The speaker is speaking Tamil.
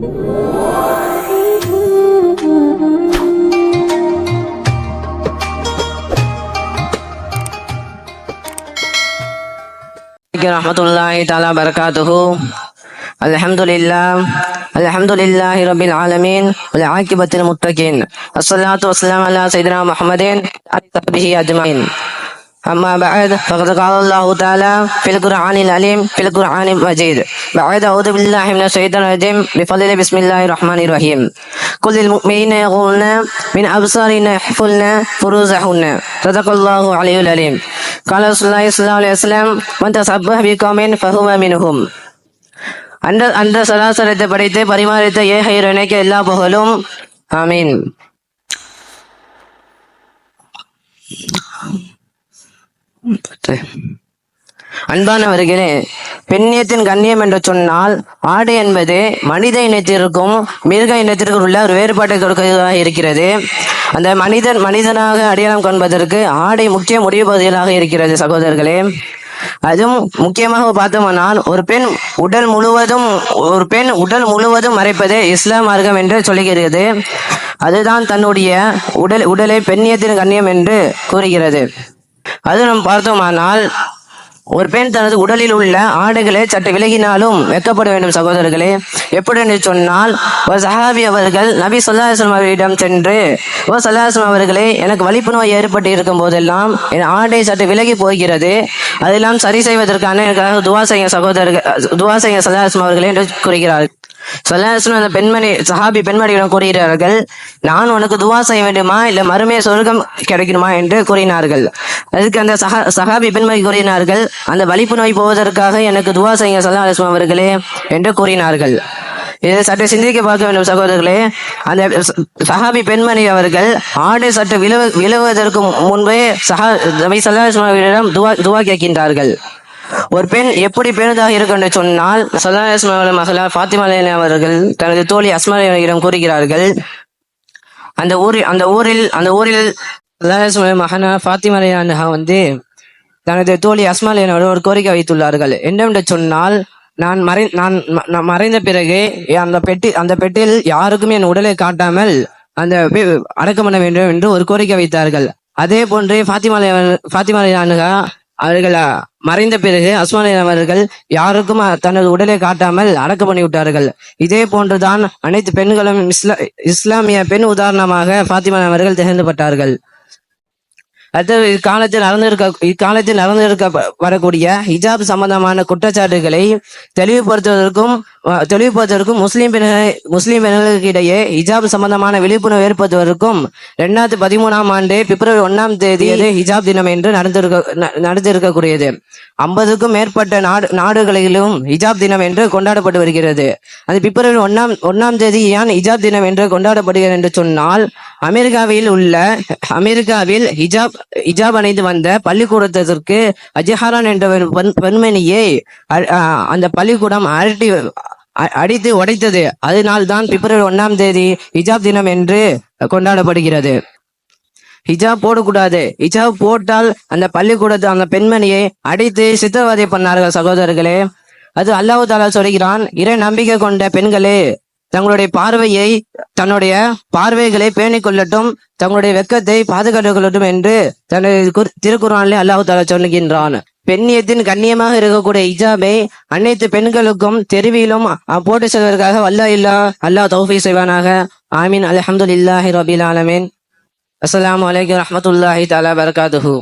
ورحمة الله تعالى وبركاته الحمد لله الحمد لله رب العالمين والعاقبة المتقين الصلاة والسلام على سيدنا محمد وصحبه أجمعين أما بعد فقد قال الله تعالى في القرآن العليم في القرآن المجيد بعد أعوذ بالله من الشيطان الرجيم بفضل بسم الله الرحمن الرحيم كل المؤمنين يقولون من أبصارنا يحفلن فروزهن صدق الله عليه العليم قال رسول الله صلى الله عليه وسلم من تسبح بقوم فهو منهم அந்த அந்த சராசரத்தை படைத்து பரிமாறித்த ஏக இறைவனுக்கு எல்லா புகழும் ஆமீன் அன்பானவர்களே பெண்ணியத்தின் கண்ணியம் என்று சொன்னால் ஆடை என்பது மனித இனத்திற்கும் மிருக இனத்திற்கும் உள்ள ஒரு வேறுபாட்டை கொடுக்கிறதாக இருக்கிறது. அந்த மனிதன் மனிதனாக அடையாளம் காண்பதற்கு ஆடை முக்கிய முடிவு பகுதிகளாக இருக்கிறது சகோதரர்களே. அதுவும் முக்கியமாக பார்த்தோம்னால் ஒரு பெண் உடல் முழுவதும் ஒரு பெண் உடல் முழுவதும் மறைப்பது இஸ்லாம் மார்க்கம் என்று சொல்லுகிறது. அதுதான் தன்னுடைய உடல் உடலை பெண்ணியத்தின் கண்ணியம் என்று கூறுகிறது. அது நாம் பார்த்தோமானால் ஒரு பெண் தனது உடலில் உள்ள ஆடைகளை சற்று விலகினாலும் வெக்கப்பட வேண்டும் சகோதரர்களே. எப்படி என்று சொன்னால் ஓ சஹாபி அவர்கள் நபி சொல்லாஹம் அவரிடம் சென்று ஓ சொல்லாஹம் அவர்களே எனக்கு வலிப்பு நோய் ஏற்பட்டு இருக்கும் போதெல்லாம் என் ஆடை சற்று விலகி போகிறது. அதெல்லாம் சரி செய்வதற்கான எனக்காக துவா செய்ய சகோதரர்கள் துவா செய்ய சொல்லாஹம் அவர்களே என்று கூறுகிறார்கள் சொல்லாஹம் அந்த பெண்மணி சஹாபி பெண்மணியிடம் கூறுகிறார்கள் நான் உனக்கு துவா செய்ய வேண்டுமா? இல்லை மறுமைய சொர்க்கம் கிடைக்கணுமா என்று கூறினார்கள். அதுக்கு அந்த சஹா சஹாபி பெண்மணி கூறினார்கள் அந்த வலிப்பு நோய் போவதற்காக எனக்கு துவா செய்ய சொல்லாஹம் அவர்களே என்று கூறினார்கள். இதை சற்று சிந்திக்க பார்க்க வேண்டும் சகோதரர்களே. அந்த சஹாபி பெண்மணி அவர்கள் ஆடை சற்று விழுவ விழுவதற்கு முன்பே சஹா நபி சல்லாஹிடம் துவா துவா கேட்கின்றார்கள். ஒரு பெண் எப்படி பெரிதாக இருக்கும் என்று சொன்னால் சல்லாஹ் மகளா ஃபாத்திமலையன் அவர்கள் தனது தோழி அஸ்மலையிடம் கூறுகிறார்கள் அந்த ஊரில் அந்த ஊரில் அந்த ஊரில் சல்லாஹ் மகனா ஃபாத்திமா வந்து தனது தோழி அஸ்மாலியனோடு ஒரு கோரிக்கை வைத்துள்ளார்கள். என்னவென்று சொன்னால் நான் மறை நான் நான் மறைந்த பிறகு அந்த பெட்டி அந்த பெட்டியில் யாருக்கும் என் உடலை காட்டாமல் அந்த பெ- அடக்கம் பண்ண வேண்டும் என்று ஒரு கோரிக்கை வைத்தார்கள். அதே போன்று ஃபாத்திமா அலி- ஃபாத்திமா அவர்கள் மறைந்த பிறகு அஸ்மான் அவர்கள் யாருக்கும் தனது உடலை காட்டாமல் அடக்கம் பண்ணி விட்டார்கள். இதே போன்றுதான் அனைத்து பெண்களும் இஸ்லா இஸ்லாமிய பெண் உதாரணமாக ஃபாத்திமா அவர்கள் திகழ்ந்துபட்டார்கள் அடுத்தது இக்காலத்தில் நடந்திருக்க இக்காலத்தில் நடந்திருக்க வரக்கூடிய ஹிஜாப் சம்பந்தமான குற்றச்சாட்டுகளை தெளிவுபடுத்துவதற்கும் தெளிவுபடுத்துவதற்கும் முஸ்லீம் பெண்கள் முஸ்லீம் பெண்களுக்கு இடையே ஹிஜாப் சம்பந்தமான விழிப்புணர்வு ஏற்படுத்துவதற்கும் ரெண்டாயிரத்தி பதிமூணாம் ஆண்டு பிப்ரவரி ஒன்னாம் தேதி ஹிஜாப் தினம் என்று நடந்திருக்க நடந்திருக்கக்கூடியது. ஐம்பதுக்கும் மேற்பட்ட நாடு நாடுகளிலும் ஹிஜாப் தினம் என்று கொண்டாடப்பட்டு வருகிறது. அது பிப்ரவரி ஒன்னாம் ஒன்னாம் தேதி ஏன் ஹிஜாப் தினம் என்று கொண்டாடப்படுகிறது என்று சொன்னால் அமெரிக்காவில் உள்ள அமெரிக்காவில் ஹிஜாப் இஜாப் அணிந்து வந்த பள்ளிக்கூடத்திற்கு அஜஹாரான் என்ற பெண் பெண்மணியை அந்த பள்ளிக்கூடம் அரட்டி அ- அடித்து உடைத்தது. அதனால் தான் பிப்ரவரி ஒன்னாம் தேதி ஹிஜாப் தினம் என்று கொண்டாடப்படுகிறது. ஹிஜாப் போடக்கூடாது. ஹிஜாப் போட்டால் அந்த பள்ளிக்கூடத்து அந்த பெண்மணியை அடித்து சித்திரவதை பண்ணார்கள் சகோதரர்களே. அது அல்லாஹ் தாலா சொல்கிறான் இறை நம்பிக்கை கொண்ட பெண்களே தங்களுடைய பார்வையை தன்னுடைய பார்வைகளை பேணிக் கொள்ளட்டும் தங்களுடைய வெக்கத்தை பாதுகாத்துக் கொள்ளட்டும் என்று தனது திருக்குறானே திருக்குறானிலே அல்லாஹ் தாலா சொல்லுகின்றான். பெண்ணியத்தின் கண்ணியமாக இருக்கக்கூடிய இஜாபை அனைத்து பெண்களுக்கும் தெருவிலும் போட்டு செல்வதற்காக வல்லா இல்லா அல்லாஹ் தௌஃபி செய்வானாக. ஆமீன். அல்ஹம்துலில்லாஹி ரபில் ஆலமீன். அஸ்லாம் வலைக்கம் ரஹமத்துல்லாஹி தாலா பரகாதுஹூ